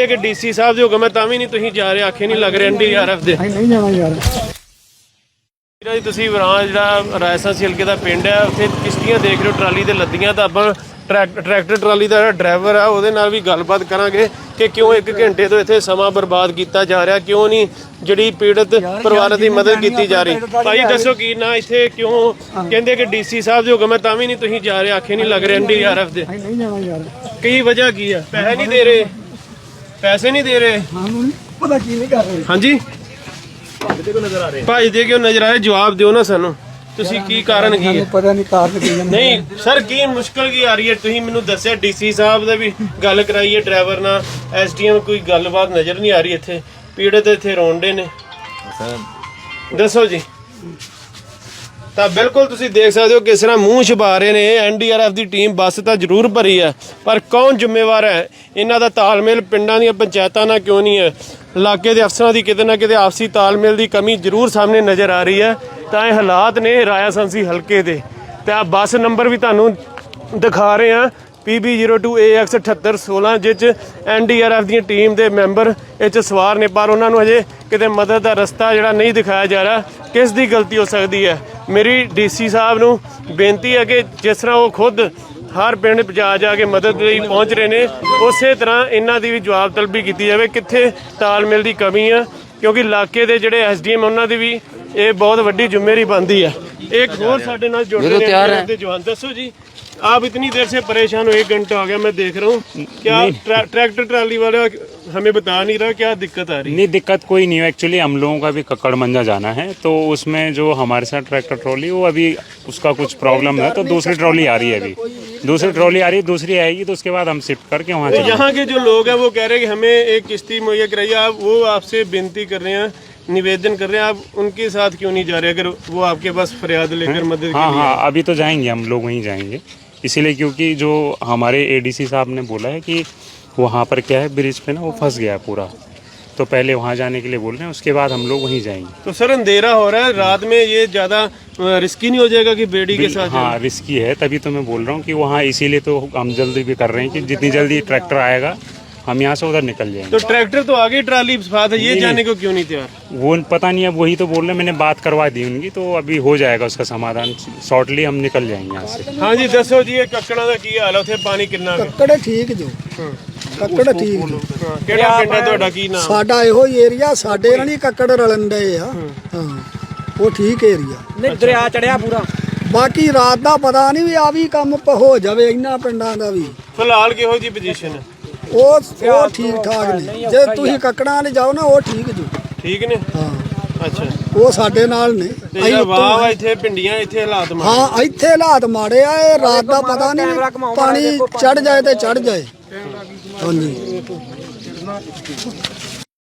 ਕਹਿੰਦੇ ਕਿ ਡੀਸੀ ਸਾਹਿਬ ਦੇ ਹੁਕਮ ਹੈ ਤਾਂ ਵੀ ਨਹੀਂ ਤੁਸੀਂ ਜਾ ਰਹੇ ਆਖੇ ਨਹੀਂ ਲੱਗ ਰਹੇ ਐਨਡੀਆਰਐਫ ਦੇ। ਨਹੀਂ ਜਾਣਾ ਯਾਰ ਵੀਰਾ ਜੀ ਤੁਸੀਂ ਵਰਾਂ ਜਿਹੜਾ ਰਾਜਸਥਾਨ ਸਿਲਕੇ ਦਾ ਪਿੰਡ ਹੈ ਉੱਥੇ ਕਿਸ਼ਤੀਆਂ ਦੇਖ ਰਹੇ ਹੋ ਟਰਾਲੀ ਤੇ ਲੱਦੀਆਂ ਤਾਂ ਆਪਾਂ ਟਰੈਕ- ਟਰੈਕਟਰ ਟਰਾਲੀ ਦਾ ਜਿਹੜਾ ਡਰਾਈਵਰ ਆ ਉਹਦੇ ਨਾਲ ਵੀ ਗੱਲਬਾਤ ਕਰਾਂਗੇ ਕਿ ਕਿਉਂ ਇੱਕ ਘੰਟੇ ਤੋਂ ਇੱਥੇ ਸਮਾਂ ਬਰਬਾਦ ਕੀਤਾ ਜਾ ਰਿਹਾ ਕਿਉਂ ਨਹੀਂ ਜਿਹੜੀ ਪੀੜਤ ਪਰਿਵਾਰ ਦੀ ਮਦਦ ਕੀਤੀ ਜਾ ਰਹੀ। ਭਾਈ ਦੱਸੋ ਕੀ ਨਾ ਇੱਥੇ ਕਿਉਂ ਕਹਿੰਦੇ ਕਿ ਡੀਸੀ ਸਾਹਿਬ ਦੇ ਹੁਕਮ ਹੈ ਤਾਂ ਵੀ ਨਹੀਂ ਤੁਸੀਂ ਜਾ ਰਹੇ ਆਖੇ ਨਹੀਂ ਲੱਗ ਰਹੇ ਐਨਡੀਆਰਐਫ ਦੇ। ਨਹੀਂ ਜਾਣਾ ਯਾਰ ਕੀ ਵਜ੍ਹਾ ਕੀ ਹੈ ਪੈਸੇ ਨਹੀਂ ਦੇ ਰਹੇ। ਪੈਸੇ ਨਹੀਂ ਦੇ ਰਹੇ। ਸਾਨੂੰ ਪਤਾ ਕੀ ਨਹੀਂ ਕਰ ਰਹੇ। ਹਾਂਜੀ। ਭੱਜਦੇ ਕਿਉਂ ਨਜ਼ਰ ਆ ਰਹੇ? ਜਵਾਬ ਦਿਓ ਨਾ ਸਾਨੂੰ। ਤੁਸੀਂ ਕੀ ਕਾਰਨ ਕੀ ਹੈ? ਪਤਾ ਨਹੀਂ ਕਾਰਨ ਕੀ ਹੈ। ਨਹੀਂ ਸਰ ਕੀ ਮੁਸ਼ਕਲ ਕੀ ਆ ਰਹੀ ਹੈ? ਤੁਸੀਂ ਮੈਨੂੰ ਦੱਸਿਆ ਡੀਸੀ ਸਾਹਿਬ ਦਾ ਵੀ ਗੱਲ ਕਰਾਈ ਹੈ ਡਰਾਈਵਰ ਨਾਲ। ਐਸਡੀਐਮ ਕੋਈ ਗੱਲਬਾਤ ਨਜ਼ਰ ਨਹੀਂ ਆ ਰਹੀ ਇੱਥੇ। ਪੀੜਤ ਇੱਥੇ ਰੋਂਡੇ ਨੇ। ਦੱਸੋ ਜੀ। ਤਾਂ ਬਿਲਕੁਲ ਤੁਸੀਂ ਦੇਖ ਸਕਦੇ ਹੋ ਕਿਸ ਤਰ੍ਹਾਂ ਮੂੰਹ ਛੁਪਾ ਰਹੇ ਨੇ। ਐਨਡੀਆਰਐਫ ਦੀ ਟੀਮ ਬੱਸ ਤਾਂ ਜ਼ਰੂਰ ਭਰੀ ਹੈ। ਪਰ ਕੌਣ ਜ਼ਿੰਮੇਵਾਰ ਹੈ? ਇਹਨਾਂ ਦਾ ਤਾਲਮੇਲ ਪਿੰਡਾਂ ਦੀਆਂ ਪੰਚਾਇਤਾਂ ਨਾਲ ਕਿਉਂ ਨਹੀਂ ਹੈ? ਇਲਾਕੇ ਦੇ ਅਫਸਰਾਂ ਦੀ ਕਿਤੇ ਨਾ ਕਿਤੇ ਆਪਸੀ ਤਾਲਮੇਲ ਦੀ ਕਮੀ ਜ਼ਰੂਰ ਸਾਹਮਣੇ ਨਜ਼ਰ ਆ ਰਹੀ ਹੈ। ਤਾਂ ਇਹ ਹਾਲਾਤ ਨੇ ਰਾਇਆ ਸੰਸੀ ਹਲਕੇ ਦੇ। ਤੇ ਆ ਬੱਸ ਨੰਬਰ ਵੀ ਤੁਹਾਨੂੰ ਦਿਖਾ ਰਹੇ ਹਾਂ। PB02AX7816 ਜਿਸ ਐਨਡੀਆਰਐਫ ਦੀ ਟੀਮ ਦੇ ਮੈਂਬਰ ਇਹ 'ਚ ਸਵਾਰ ਨੇ। ਪਰ ਉਹਨਾਂ ਨੂੰ ਹਜੇ ਕਿਤੇ ਮਦਦ ਦਾ ਰਸਤਾ ਜਿਹੜਾ ਨਹੀਂ ਦਿਖਾਇਆ ਜਾ ਰਿਹਾ। ਕਿਸ ਦੀ ਗਲਤੀ ਹੋ ਸਕਦੀ ਹੈ? ਮੇਰੀ ਡੀਸੀ ਸਾਹਿਬ ਨੂੰ ਬੇਨਤੀ ਹੈ ਕਿ ਜਿਸ ਤਰ੍ਹਾਂ ਉਹ ਖੁਦ ਹਰ ਪਿੰਡ ਜਾ ਜਾ ਕੇ ਮਦਦ ਲਈ ਪਹੁੰਚ ਰਹੇ ਨੇ ਉਸੇ ਤਰ੍ਹਾਂ ਇਹਨਾਂ ਦੀ ਵੀ ਜਵਾਬ ਤਲਬੀ ਕੀਤੀ ਜਾਵੇ ਕਿੱਥੇ ਤਾਲਮੇਲ ਦੀ ਕਮੀ ਆ ਕਿਉਂਕਿ ਇਲਾਕੇ ਦੇ ਜਿਹੜੇ ਐਸਡੀਐਮ ਉਹਨਾਂ ਦੀ ਵੀ ਇਹ ਬਹੁਤ ਵੱਡੀ ਜ਼ਿੰਮੇਵਾਰੀ ਬਣਦੀ ਹੈ ਇੱਕ ਹੋਰ ਸਾਡੇ ਨਾਲ ਜੁੜ ਰਹੇ ਨੇ ਦੇ ਜਵਾਨ ਦੱਸੋ जी आप इतनी देर से परेशान हो एक घंटा हो गया मैं देख रहा हूँ। क्या ट्रै, ट्रैक्टर ट्राली वाला हमें बता नहीं रहा क्या दिक्कत आ रही है? नहीं दिक्कत कोई नहीं है। एक्चुअली हम लोगों का भी कक्कड़ मंजा जाना है तो उसमें जो हमारे साथ ट्रैक्टर ट्रॉली वो अभी उसका कुछ प्रॉब्लम है तो दूसरी ट्रॉली आ रही है अभी। दूसरी ट्रॉली आ रही है दूसरी आएगी तो उसके बाद हम शिफ्ट करके वहाँ यहाँ के जो लोग हैं वो कह रहे हैं कि हमें एक किश्ती मुहैया कराइए आप वो आपसे विनती कर रहे हैं निवेदन कर रहे हैं आप उनके साथ क्यों नहीं जा रहे? अगर वो आपके पास फरियाद लेकर मदद हाँ हाँ अभी तो जाएँगे हम लोग वहीं जाएँगे। इसीलिए क्योंकि जो हमारे एडीसी साहब ने बोला है कि वहाँ पर क्या है ब्रिज पे ना वो फंस गया है पूरा। तो पहले वहाँ जाने के लिए बोल रहे हैं उसके बाद हम लोग वहीं जाएँगे। तो सर अंधेरा हो रहा है रात में ये ज़्यादा रिस्की नहीं हो जाएगा कि बेड़ी के साथ हाँ रिस्की है तभी तो मैं बोल रहा हूँ कि वहाँ इसीलिए तो हम जल्दी भी कर रहे हैं कि जितनी जल्दी ट्रैक्टर आएगा हम यहाँ से उधर निकल जाएंगे तो ट्रैक्टर तो आगे ट्राली साथ है ये जाने को क्यों नहीं तैयार वो पता नहीं अब वही तो बोल रहे हैं, मैंने बात करवा दी उनकी तो अभी हो जाएगा उसका समाधान शॉर्टली हम निकल जाएंगे यहाँ से हाँ जी दसो जी ये ਕੱਕੜਾਂ ਦਾ ਕੀ ਹਾਲ ਹੈ ਉੱਥੇ ਪਾਣੀ ਕਿੰਨਾ ਕੁ? ਕੱਕੜ ਠੀਕ ਜੋ ਕੱਕੜ ਠੀਕ ਜੋ ਹਾਂ, ਕਿਹੜਾ ਪਿੰਡ ਹੈ ਤੁਹਾਡਾ ਕੀ ਨਾਮ ਸਾਡਾ ਇਹੋ ਹੀ ਏਰੀਆ ਸਾਡੇ ਨਾਲ ਹੀ ਕੱਕੜ ਰਲਣ ਡਏ ਆ ਹਾਂ ਉਹ ਠੀਕ ਏਰੀਆ ਨਹੀਂ ਦਰਿਆ ਚੜਿਆ ਪੂਰਾ ਬਾਕੀ ਰਾਤ ਦਾ ਪਤਾ ਨਹੀਂ ਵੀ ਆ ਵੀ ਕੰਮ ਪ- ਹੋ ਜਾਵੇ ਇਹਨਾਂ ਪਿੰਡਾਂ ਦਾ ਵੀ ਫਿਲਹਾਲ ਕਿਹੋ ਜੀ ਪੋਜੀਸ਼ਨ ਹੈ ਉਹ ਉਹ ਠੀਕ ਠਾਕ ਨੇ। ਜੇ ਤੁਸੀਂ ਕੱਕੜਾਂ ਵਾਲੇ ਜਾਓ ਨਾ ਉਹ ਠੀਕ ਜੋ। ਠੀਕ ਨੇ? ਹਾਂ। ਅੱਛਾ। ਉਹ ਸਾਡੇ ਨਾਲ ਨੇ। ਤੇ ਅਸੀਂ ਉੱਤੋਂ ਵਾਹ ਇੱਥੇ ਪਿੰਡੀਆਂ ਇੱਥੇ ਹਾਲਾਤ ਮਾੜੇ ਹਾਂ ਇੱਥੇ ਹਾਲਾਤ ਮਾੜੇ ਆ ਇਹ ਰਾਤ ਦਾ ਪਤਾ ਨਹੀਂ ਪਾਣੀ ਚੜ ਜਾਏ ਤੇ ਚੜ ਜਾਏ। ਹਾਂਜੀ।